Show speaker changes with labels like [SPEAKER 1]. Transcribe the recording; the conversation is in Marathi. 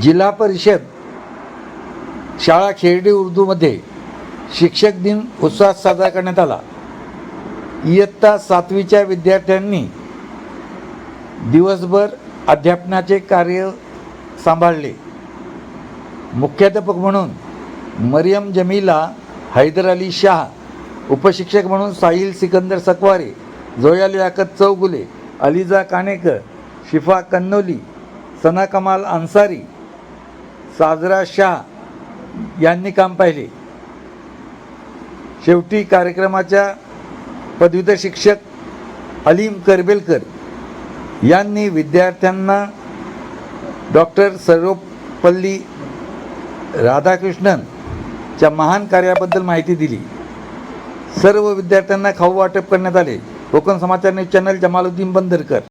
[SPEAKER 1] जिल्हा परिषद शाळा खेरडी उर्दूमध्ये शिक्षक दिन उत्साहात साजरा करण्यात आला. इयत्ता सातवीच्या विद्यार्थ्यांनी दिवसभर अध्यापनाचे कार्य सांभाळले. मुख्याध्यापक म्हणून मरियम जमीला हैदर अली शाह उपशिक्षक म्हणून साहिल सिकंदर सकवारे जोयाल याकत चौगुले अलिजा काणेकर शिफा कन्नोली सना कमाल अन्सारी साजरा शाह यांनी काम पाहिले. शेवटी कार्यक्रमाच्या पदवीधर शिक्षक अलीम करबेलकर यांनी विद्यार्थ्यांना डॉक्टर सर्वपल्ली राधाकृष्णनच्या महान कार्याबद्दल माहिती दिली. सर्व विद्यार्थ्यांना खाऊ वाटप करण्यात आले. Konkan Samachar news channel Jamaluddin Bandarkar.